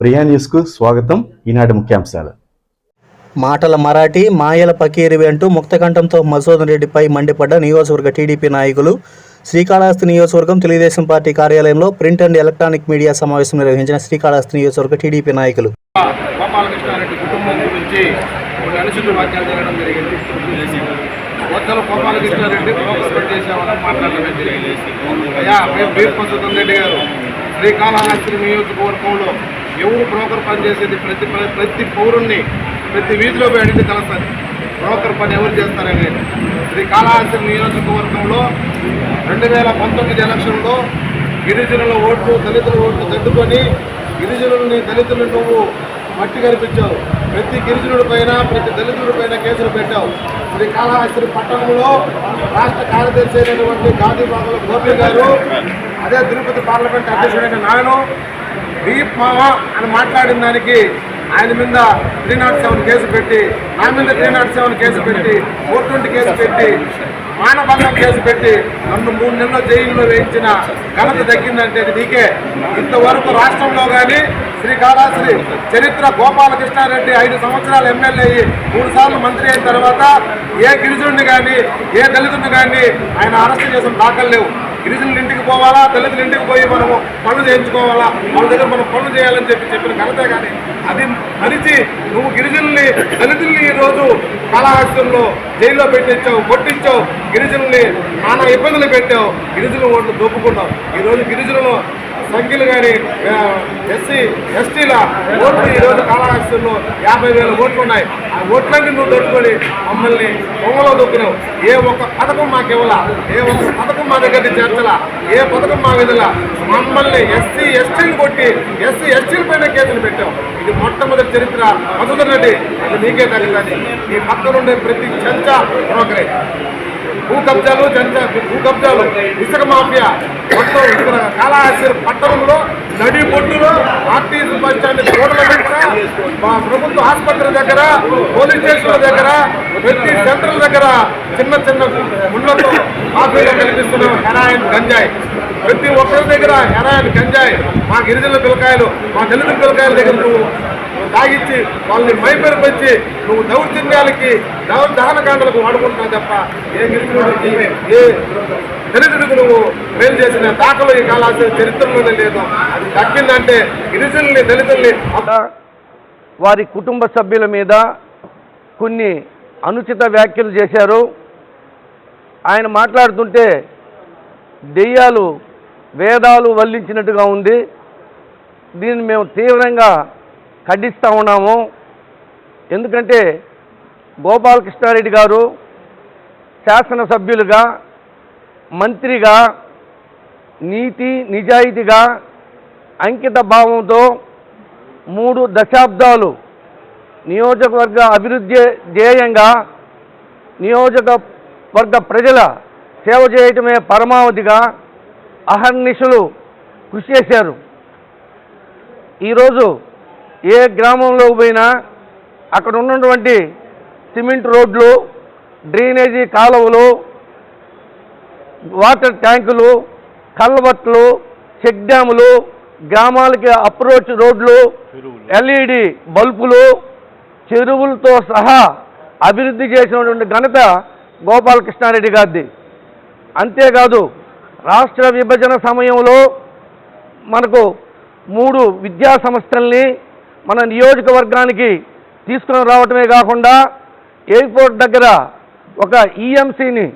ప్రియా న్యూస్కు స్వాగతం ఈనాటి ముఖ్యాంశాలు మాటల మరాఠీ మాయల పకీరివి అంటూ ముక్తకంఠంతో మధుసూదన్ రెడ్డిపై మండిపడ్డ నియోజకవర్గ టీడీపీ నాయకులు శ్రీకాళహస్తి నియోజకవర్గం తెలుగుదేశం పార్టీ కార్యాలయంలో ప్రింట్ అండ్ ఎలక్ట్రానిక్ మీడియా సమావేశం నిర్వహించిన శ్రీకాళహస్తి నియోజకవర్గ టీడీపీ నాయకులు వద్దల గోపాలకృష్ణారెడ్డి పని చేసేవాళ్ళని మాట్లాడడం జరిగింది అయ్యా మేము వీర్ రెడ్డి గారు శ్రీకాళహస్తి నియోజకవర్గంలో ఎవరు బ్రోకర్ పని చేసేది? ప్రతి ప్రతి పౌరుణ్ణి ప్రతి వీధిలో పోయి అడిగితే తెలుస్తుంది. బ్రోకర్ పని ఎవరు చేస్తారనేది శ్రీకాళహస్తి నియోజకవర్గంలో రెండు వేల పంతొమ్మిది ఎలక్షన్లో గిరిజనుల ఓట్లు దళితుల ఓట్లు తట్టుకొని గిరిజనుల్ని దళితులు నువ్వు మట్టి కనిపించావు ప్రతి గిరిజనుడి పైన ప్రతి దళితుడి పైన కేసులు పెట్టావు. శ్రీ కాళహస్తి పట్టణంలో రాష్ట్ర కార్యదర్శి అయినటువంటి గాంధీబాబుల గోపి గారు అదే తిరుపతి పార్లమెంట్ అధ్యక్షుడైన నాయను డీప్ మావా అని మాట్లాడిన దానికి ఆయన మీద త్రీ నాట్ సెవెన్ కేసు పెట్టి నా మీద త్రీ నాట్ సెవెన్ కేసు పెట్టి ఫోర్ ట్వంటీ కేసు పెట్టి మానభంగం కేసు పెట్టి నన్ను మూడు నెలల జైల్లో వేయించిన ఘనత దక్కిందంటే నీకే. ఇంతవరకు రాష్ట్రంలో కానీ శ్రీకాళహస్తి చరిత్ర గోపాలకృష్ణారెడ్డి ఐదు సంవత్సరాలు ఎమ్మెల్యే అయ్యి మూడు సార్లు మంత్రి అయిన తర్వాత ఏ గిరిజుడిని కానీ ఏ దళితుడిని కానీ ఆయన అరెస్ట్ చేసిన దాఖలు లేవు. గిరిజనుల పోవాలా? దళితుల ఇంటికి పోయి మనము పనులు చేయించుకోవాలా? వాళ్ళ దగ్గర మనం పనులు చేయాలని చెప్పి చెప్పిన ఘనతే కానీ అది మరిచి నువ్వు గిరిజనుల్ని దళితుల్ని ఈ రోజు జైల్లో పెట్టించావు కొట్టించావు గిరిజనుల్ని నానా ఇబ్బందులు పెట్టావు గిరిజనులు ఓట్లు దొప్పుకున్నావు ఈ రోజు గిరిజనులు సంఖ్యలు కానీ ఎస్సీ ఎస్టీల ఓట్లు ఈరోజు కాళహస్తిలో యాభై వేల ఓట్లు ఉన్నాయి. ఆ ఓట్లన్నీ నువ్వు దొరుకుని మమ్మల్ని బొమ్మలో దొక్కినావు. ఏ ఒక్క పథకం మాకు ఇవ్వాల? ఏ ఒక్క పథకం మా దగ్గర నుంచి చేర్చలా? ఏ పథకం మా విధుల మమ్మల్ని ఎస్సీ ఎస్టీలు కొట్టి ఎస్సీ ఎస్టీల పైన కేసులు పెట్టాం ఇది మొట్టమొదటి చరిత్ర. మధుసూదన్ అది నీకే తగ్గుతుంది ఈ పక్కనుండే ప్రతి చెంచా ఒకరే భూ కబ్జాలు జంట భూ కబ్జాలు ఇసుక మాఫియా. మొత్తం ఇక్కడ కాళహస్తి పట్టణంలో నడి బొడ్డులో ఆర్టీసీ బస్ స్టాండ్ రోడ్ల దగ్గర మా ప్రభుత్వ ఆసుపత్రి దగ్గర పోలీస్ స్టేషన్ల దగ్గర ప్రతి సెంటర్ల దగ్గర చిన్న చిన్న ముళ్ళతో మాఫీగా కనిపిస్తున్న హెరాయిన్ గంజాయి. ప్రతి ఒక్కరి దగ్గర హెరాయిన్ గంజాయి. మా గిరిజన పిల్లకాయలు మా దళిత పిల్లకాయల దగ్గర తాగిచ్చి వాళ్ళని మైపెరిపించి నువ్వు దౌర్జన్యాలకి దహనకాండలకు వాడుకుంటున్నావు తప్ప ఏ గిరిజనుడికి ఏ దళితుడికి నువ్వు మేలు చేసిన దాఖలు ఈ కాలాల్సిన చరిత్రలోనే లేదు. అది దక్కిందంటే గిరిజనుల్ని దళితుల్ని వారి కుటుంబ సభ్యుల మీద కొన్ని అనుచిత వ్యాఖ్యలు చేశారు. ఆయన మాట్లాడుతుంటే దెయ్యాలు వేదాలు వల్లించినట్టుగా ఉంది. దీన్ని మేము తీవ్రంగా ఖండిస్తూ ఉన్నాము. ఎందుకంటే గోపాలకృష్ణారెడ్డి గారు శాసనసభ్యులుగా మంత్రిగా నీతి నిజాయితీగా అంకిత భావంతో మూడు దశాబ్దాలు నియోజకవర్గ అభివృద్ధి ధ్యేయంగా నియోజకవర్గ ప్రజల సేవ చేయటమే పరమావధిగా అహర్నిశలు కృషి చేశారు. ఈరోజు ఏ గ్రామంలో పోయినా అక్కడ ఉన్నటువంటి సిమెంట్ రోడ్లు డ్రైనేజీ కాలువలు వాటర్ ట్యాంకులు కల్వర్ట్లు చెక్ డ్యాములు గ్రామాలకి అప్రోచ్ రోడ్లు ఎల్ఈడి బల్బులు చెరువులతో సహా అభివృద్ధి చేసినటువంటి ఘనత గోపాలకృష్ణారెడ్డి గారిది. అంతేకాదు రాష్ట్ర విభజన సమయంలో మనకు మూడు విద్యా సంస్థల్ని మన నియోజకవర్గానికి తీసుకుని రావటమే కాకుండా ఎయిర్పోర్ట్ దగ్గర ఒక ఈఎంసీని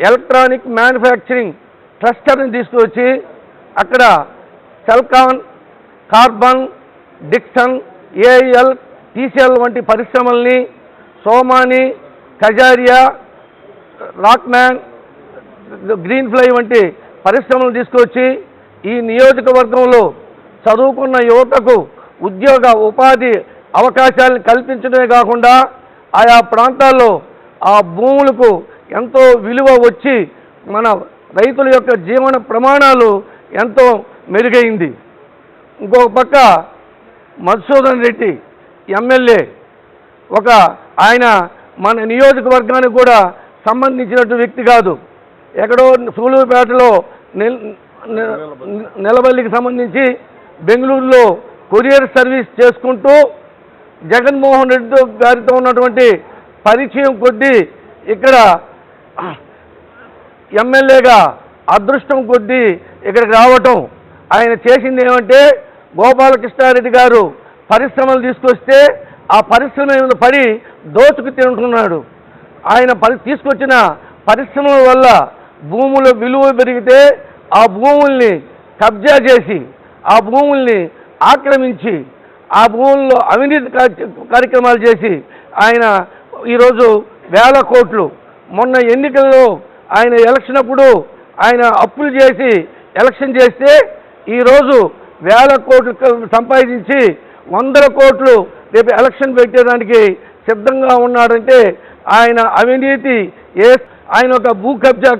ఎలక్ట్రానిక్ మ్యానుఫ్యాక్చరింగ్ క్లస్టర్ని తీసుకువచ్చి అక్కడ Celkon Karbonn Dixon AL TCL వంటి పరిశ్రమల్ని Somani Kajaria Rockman Greenply వంటి పరిశ్రమలు తీసుకొచ్చి ఈ నియోజకవర్గంలో చదువుకున్న యువతకు ఉద్యోగ ఉపాధి అవకాశాలను కల్పించడమే కాకుండా ఆయా ప్రాంతాల్లో ఆ భూములకు ఎంతో విలువ వచ్చి మన రైతుల యొక్క జీవన ప్రమాణాలు ఎంతో మెరుగైంది. ఇంకొక పక్క మధుసూదన్ రెడ్డి ఎమ్మెల్యే. ఒక ఆయన మన నియోజకవర్గానికి కూడా సంబంధించినట్టు వ్యక్తి కాదు. ఎక్కడో సూలూరుపేటలో నిల్ నిలబల్లికి సంబంధించి బెంగళూరులో కొరియర్ సర్వీస్ చేసుకుంటూ జగన్మోహన్ రెడ్డి గారితో ఉన్నటువంటి పరిచయం కొద్దీ ఇక్కడ ఎమ్మెల్యేగా అదృష్టం కొద్దీ ఇక్కడికి రావటం ఆయన చేసింది ఏమంటే గోపాలకృష్ణారెడ్డి గారు పరిశ్రమలు తీసుకొస్తే ఆ పరిశ్రమ మీద పడి దోచుకు తింటున్నాడు. ఆయన పరి తీసుకొచ్చిన పరిశ్రమల వల్ల భూముల విలువ పెరిగితే ఆ భూముల్ని కబ్జా చేసి ఆ భూముల్ని ఆక్రమించి ఆ భూముల్లో అవినీతి కార్య- కార్యక్రమాలు చేసి ఆయన ఈరోజు వేల కోట్లు మొన్న ఎన్నికల్లో ఆయన ఎలక్షన్ అప్పుడు ఆయన అప్పులు చేసి ఎలక్షన్ చేస్తే ఈరోజు వేల కోట్లు సంపాదించి వందల కోట్లు రేపు ఎలక్షన్ పెట్టేదానికి సిద్ధంగా ఉన్నాడంటే ఆయన అవినీతి ఏ ఆయన ఒక భూ కబ్జా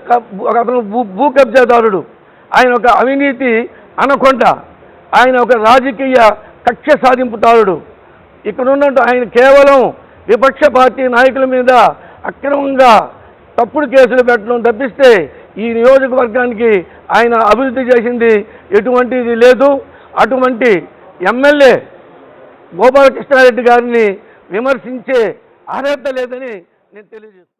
అతను భూ భూ కబ్జాదారుడు. ఆయన ఒక అవినీతి అనకొండ. ఆయన ఒక రాజకీయ కక్ష సాధింపుదారుడు ఇక్కడ ఉన్నట్టు ఆయన కేవలం విపక్ష పార్టీ నాయకుల మీద అక్రమంగా తప్పుడు కేసులు పెట్టడం తప్పిస్తే ఈ నియోజకవర్గానికి ఆయన అభివృద్ధి చేసింది ఎటువంటిది లేదు. అటువంటి ఎమ్మెల్యే గోపాలకృష్ణారెడ్డి గారిని విమర్శించే అర్హత లేదని నేను తెలియజేస్తున్నాను.